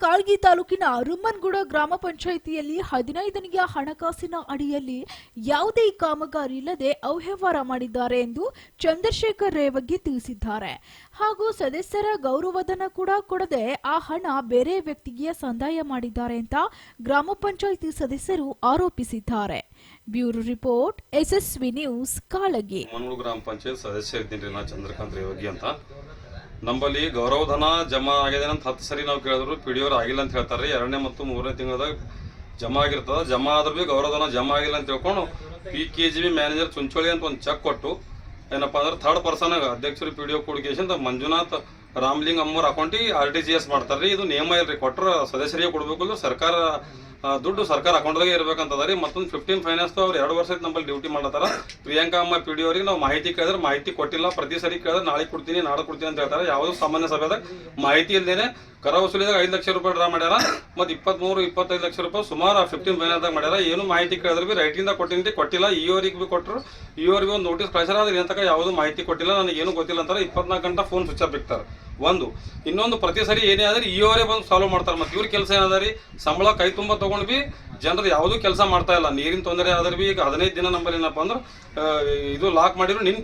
ಕಾಳ್ಗಿ ತಾಲೂಕಿನ ರುಮ್ಮನ್ಗುಡ ಗ್ರಾಮ ಪಂಚಾಯಿತಿಯಲ್ಲಿ ಹದಿನೈದನೆಯ ಹಣಕಾಸಿನ ಅಡಿಯಲ್ಲಿ ಯಾವುದೇ ಕಾಮಗಾರಿ ಇಲ್ಲದೆ ಅವ್ಯವಹಾರ ಮಾಡಿದ್ದಾರೆ ಎಂದು ಚಂದ್ರಶೇಖರ್ ರೇವಗಿ ತಿಳಿಸಿದ್ದಾರೆ. ಹಾಗೂ ಸದಸ್ಯರ ಗೌರವಧನ ಕೂಡ ಕೊಡದೆ ಆ ಹಣ ಬೇರೆ ವ್ಯಕ್ತಿಗೆ ಸಂದಾಯ ಮಾಡಿದ್ದಾರೆ ಅಂತ ಗ್ರಾಮ ಪಂಚಾಯಿತಿ ಸದಸ್ಯರು ಆರೋಪಿಸಿದ್ದಾರೆ. Bureau report, SSV news, Kalagi. ಗ್ರಾಮ ಪಂಚಾಯತ್ ಸದಸ್ಯ ಚಂದ್ರಕಾಂತ್ ರೇವಗಿ ಅಂತ. ನಮ್ಮಲ್ಲಿ ಗೌರವಧನ ಜಮಾ ಆಗಿದೆ ಅಂತ ಹತ್ತು ಸರಿ ನಾವು ಕೇಳಿದ್ರು ಪಿ ಡಿ ಅವ್ರು ಆಗಿಲ್ಲ ಅಂತ ಹೇಳ್ತಾರೆ. ಎರಡನೇ ಮತ್ತು ಮೂರನೇ ತಿಂಗಳದಾಗ ಜಮಾ ಆಗಿರ್ತದೆ. ಜಮಾ ಆದ್ರೂ ಭೀ ಗೌರವಧನ ಜಮಾ ಆಗಿಲ್ಲ ಅಂತ ತಿಳ್ಕೊಂಡು P K G B manager Chuncholi ಅಂತ ಒಂದು ಚೆಕ್ ಕೊಟ್ಟು, ಏನಪ್ಪ ಅಂದ್ರೆ ಥರ್ಡ್ ಪರ್ಸನ್ ಅಧ್ಯಕ್ಷರು ಪಿ ಡಿ ಒ ಕೊಡುಗೇಶನ್ ಮಂಜುನಾಥ್ ರಾಮ್ಲಿಂಗ್ ಅಮ್ಮವ್ರ ಅಕೌಂಟಿಗೆ ಆರ್ ಟಿ ಜಿ ಎಸ್ ಮಾಡ್ತಾರೆ ಇದು ನಿಯಮ ಇಲ್ರಿ ಕೊಟ್ಟರೆ ಸದಸ್ಯರಿಗೆ ಕೊಡಬೇಕು ಸರ್ಕಾರ ದುಡ್ಡು ಸರ್ಕಾರ ಅಕೌಂಟ್ದಾಗೆ ಇರಬೇಕಂತದ ರೀ, ಮತ್ತೊಂದು ಫಿಫ್ಟೀನ್ ಫೈನಾನ್ಸ್ ಅವ್ರು ಎರಡು ವರ್ಷ ನಮ್ಮಲ್ಲಿ ಡ್ಯೂಟಿ ಮಾಡತ್ತಾರ ಪ್ರಿಯಾಂಕಾ ಅಮ್ಮ ಪಿ ಡಿ ಅವರಿಗೆ ನಾವು ಮಾಹಿತಿ ಕೇಳಿದ್ರೆ ಮಾಹಿತಿ ಕೊಟ್ಟಿಲ್ಲ, ಪ್ರತಿ ಸರಿ ಕೇಳಿದ್ರೆ ನಾಳೆ ಕೊಡ್ತೀನಿ ನಾಳೆ ಕೊಡ್ತೀನಿ ಅಂತ ಹೇಳ್ತಾರೆ. ಯಾವುದೋ ಸಾಮಾನ್ಯ ಸಭೆದಾಗ ಮಾಹಿತಿ ಇಲ್ಲದೇನೆ ಕರ ವಸೂಲಿದಾಗ ಐದು ಲಕ್ಷ ರೂಪಾಯಿ ಡ್ರಾ ಮಾಡ್ಯಾರ. ಮತ್ತು ಇಪ್ಪತ್ತ್ಮೂರು ಇಪ್ಪತ್ತೈದು ಲಕ್ಷ ರೂಪಾಯಿ ಸುಮಾರು ಫಿಫ್ಟೀನ್ ಫೈನಾನ್ಸ್ದಾಗ ಮಾಡ್ಯಾರ. ಏನು ಮಾಹಿತಿ ಕೇಳಿದ್ರೆ ಬಿ ರೈಟಿಂದ ಕೊಟ್ಟಿನಿ ಕೊಟ್ಟಿಲ್ಲ. ಈ ಬಿ ಕೊಟ್ಟರು ಈ ಒಂದು ನೋಟಿಸ್ ಕಳಿಸ್ಯಾರ, ಅದ್ರ ಏನಂತಕ ಯಾವುದು ಮಾಹಿತಿ ಕೊಟ್ಟಿಲ್ಲ, ನನಗೆ ಏನು ಗೊತ್ತಿಲ್ಲ ಅಂತಾರೆ. ಇಪ್ಪತ್ನಾಲ್ಕು ಗಂಟೆ ಫೋನ್ ಸ್ವಿಚ್ ಆಫ್ ಇರ್ತಾರೆ ಒಂದು. ಇನ್ನೊಂದು ಪ್ರತಿ ಸರಿ ಏನೇ ಆದರೆ ಅವರೇ ಬಂದು ಸಾಲ್ವ್ ಮಾಡ್ತಾರೆ. ಮತ್ತು ಇವ್ರ ಕೆಲಸ ಏನದ ಸಂಬಳ ಕೈ ತುಂಬ ತೊಗೊಂಡು ಬಿ ಜನರು ಯಾವುದೂ ಕೆಲಸ ಮಾಡ್ತಾ ಇಲ್ಲ. ನೀರಿನ ತೊಂದರೆ ಆದ್ರೆ ಬಿ ಈಗ ಹದಿನೈದು ದಿನ ನಂಬರ್ ಏನಪ್ಪ ಅಂದ್ರೆ ಇದು ಲಾಕ್ ಮಾಡಿದ್ರು. ನಿನ್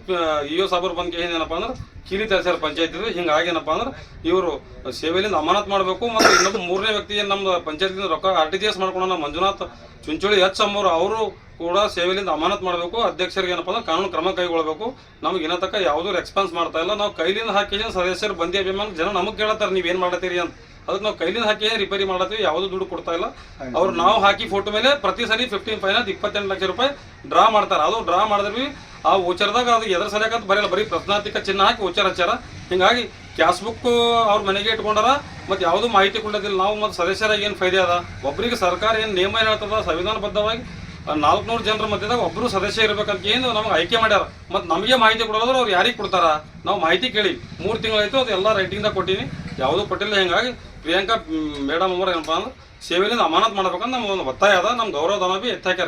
ಇ ಒ ಸಾಬರ್ ಬಂದ್ ಏನಪ್ಪ ಅಂದ್ರೆ, ಕೀಲಿ ತರಿಸ್ಯಾರ ಪಂಚಾಯತ್ ಹಿಂಗಾಗಿ ಏನಪ್ಪ ಅಂದ್ರೆ, ಇವರು ಸೇವೆಯಿಂದ ಅಮಾನತ್ ಮಾಡಬೇಕು ಮತ್ತು ಇನ್ನೊಬ್ಬ ಮೂರನೇ ವ್ಯಕ್ತಿ ನಮ್ಮ ಪಂಚಾಯತ್ಲಿಂದ ರೊಕ್ಕ ಆರ್ ಟಿ ಜಿ ಎಸ್ ಮಾಡ್ಕೊಂಡು ಮಂಜುನಾಥ್ ಚುಂಚೋಳಿ ಎಚ್ ಅಮ್ಮವ್ರು, ಅವರು ಕೂಡ ಸೇವೆಯಿಂದ ಅಮಾನತ್ ಮಾಡಬೇಕು. ಅಧ್ಯಕ್ಷರಿಗೆ ಏನಪ್ಪ ಅಂದ್ರೆ ಕಾನೂನು ಕ್ರಮ ಕೈಗೊಳ್ಳಬೇಕು ನಮ್ಗೆ ಇನ್ನ ತಕ್ಕ ಯಾವುದೂ ರೆಸ್ಪಾನ್ಸ್ ಮಾಡ್ತಾ ಇಲ್ಲ. ನಾವು ಕೈಲಿಂದ ಹಾಕಿ ಸದಸ್ಯರು ಬಂದಿ ಅಭಿಮಾನ ಜನ ನಮಗೆ ಕೇಳತ್ತಾರೆ ನೀವೇನು ಮಾಡತ್ತೀರಿ ಅಂತ. ಅದಕ್ಕೆ ನಾವು ಕೈಲಿಂದ ಹಾಕಿ ರಿಪೇರಿ ಮಾಡತ್ತೀವಿ ಯಾವುದು ದುಡ್ಡು ಕೊಡ್ತಾ ಇಲ್ಲ. ಅವ್ರು ನಾವು ಹಾಕಿ ಫೋಟೋ ಮೇಲೆ ಪ್ರತಿ ಸರಿ ಫಿಫ್ಟೀನ್ ಫೈನಾನ್ಸ್ ಇಪ್ಪತ್ತೆಂಟು ಲಕ್ಷ ರೂಪಾಯಿ ಡ್ರಾ ಮಾಡ್ತಾರೆ. ಅದು ಡ್ರಾ ಮಾಡಿದ್ರಿ ಆ ಓಚರ್ದಾಗ ಅದು ಎದ್ರ ಸರಿಯಾಗಂತ ಬರೆಯಲ್ಲ ಬರೀ ಪ್ರಶ್ನಾರ್ಥಿಕ ಚಿನ್ನ ಹಾಕಿ ಓಚರ್ ಹಚ್ಚಾರ ಹಿಂಗಾಗಿ ಕ್ಯಾಶ್ ಬುಕ್ ಅವ್ರ ಮನೆಗೆ ಇಟ್ಕೊಂಡಾರ ಮತ್ತೆ ಯಾವುದೂ ಮಾಹಿತಿ ಕೊಡೋದಿಲ್ಲ. ನಾವು ಮತ್ತು ಸದಸ್ಯರಾಗಿ ಏನು ಫೈದೆ ಅದ? ಒಬ್ಬರಿಗೆ ಸರ್ಕಾರ ಏನು ನಿಯಮ ಏನು ಹೇಳ್ತದ? ಸಂವಿಧಾನಬದ್ಧವಾಗಿ ನಾಲ್ಕುನೂರು ಜನರ ಮಧ್ಯದಾಗ ಒಬ್ಬರು ಸದಸ್ಯ ಇರಬೇಕಂತ ಏನು ನಮಗೆ ಆಯ್ಕೆ ಮಾಡ್ಯಾರ. ಮತ್ತು ನಮಗೆ ಮಾಹಿತಿ ಕೊಡೋದ್ರೆ ಅವ್ರು ಯಾರಿಗೆ ಕೊಡ್ತಾರ? ನಾವು ಮಾಹಿತಿ ಕೇಳಿ. ಮೂರು ತಿಂಗಳಾಯಿತು ಅದು ಎಲ್ಲ ರೈಟಿಂಗ್ದಾಗ ಕೊಟ್ಟಿನಿ. ಯಾವುದೂ ಕೊಟ್ಟಿಲ್ಲ ಹಿಂಗಾಗಿ ಪ್ರಿಯಾಂಕಾ ಮೇಡಮ್ ಅವ್ರ ಏನಪ್ಪ ಅಂದ್ರೆ ಸೇವೆಯಿಂದ ಅಮಾನತ್ ಮಾಡ್ಬೇಕಂತ ನಮ್ಗೆ ಒಂದು ಒತ್ತಾಯ ಅದ. ನಮ್ಮ ಗೌರವಧನ ಭೀ ಎತ್ತಾಕ್ಯಾರ.